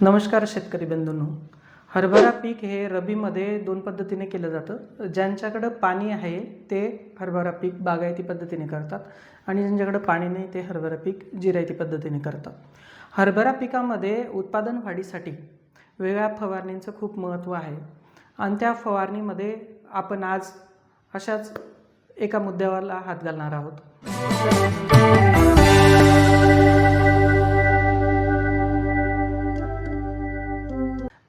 नमस्कार शेतकरी बंधूंनो. हरभरा पीक हे रबीमध्ये दोन पद्धतीने केलं जातं. ज्यांच्याकडं पाणी आहे ते हरभरा पीक बागायती पद्धतीने करतात आणि ज्यांच्याकडं पाणी नाही ते हरभरा पीक जिरायती पद्धतीने करतात. हरभरा पिकामध्ये उत्पादन वाढीसाठी वेगळ्या फवारणींचं खूप महत्त्व आहे. आणि त्या फवारणीमध्ये आपण आज अशाच एका मुद्द्यावरला हात घालणार आहोत.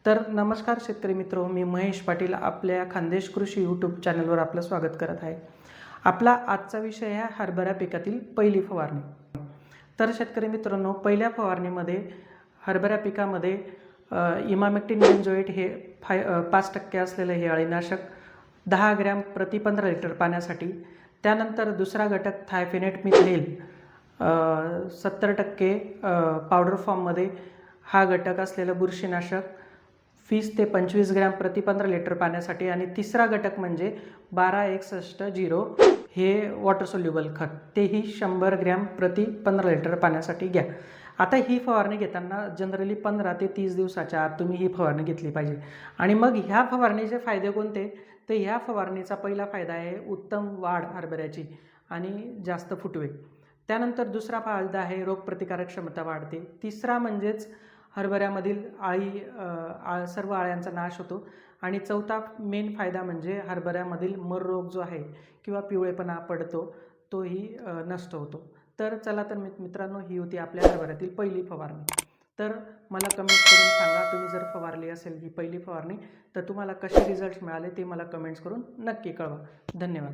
तर नमस्कार शेतकरी मित्र मी महेश पाटील आपल्या खानदेश कृषी यूट्यूब चॅनलवर आपलं स्वागत करत आहे. आपला आजचा विषय आहे हरभरा पिकातील पहिली फवारणी. तर शेतकरी मित्रांनो पहिल्या फवारणीमध्ये हरभरा पिकामध्ये इमामेक्टिन बेंजोएट हे फाय पाच टक्के असलेलं हे अळीनाशक दहा ग्रॅम प्रति पंधरा लिटर पाण्यासाठी त्यानंतर दुसरा घटक थायफेनेट मिथेल सत्तर टक्के पावडर फॉर्ममध्ये हा घटक असलेलं बुरशीनाशक वीस ते पंचवीस ग्रॅम प्रति पंधरा लिटर पाण्यासाठी आणि तिसरा घटक म्हणजे बारा एकसष्ट झिरो हे वॉटर सोल्युबल खत. तेही शंभर ग्रॅम प्रति पंधरा लिटर पाण्यासाठी घ्या. आता ही फवारणी घेताना जनरली पंधरा ते तीस दिवसाच्या आत तुम्ही ही फवारणी घेतली पाहिजे. आणि मग ह्या फवारणीचे फायदे कोणते? तर ह्या फवारणीचा पहिला फायदा आहे उत्तम वाढ हरभऱ्याची आणि जास्त फुटवे. त्यानंतर दुसरा फायदा आहे रोगप्रतिकारक क्षमता वाढते. तिसरा म्हणजेच हरभऱ्यामधील आळी आ सर्व आळ्यांचा नाश होतो. आणि चौथा मेन फायदा म्हणजे हरभऱ्यामधील मर रोग जो आहे किंवा पिवळेपणा पडतो तोही नष्ट होतो. तर चला तर मित्रांनो ही होती आपल्या हरभऱ्यातील पहिली फवारणी. तर मला कमेंट्स करून सांगा तुम्ही जर फवारली असेल ही पहिली फवारणी तर तुम्हाला कसे रिझल्ट मिळाले ते मला कमेंट्स करून नक्की कळवा. धन्यवाद.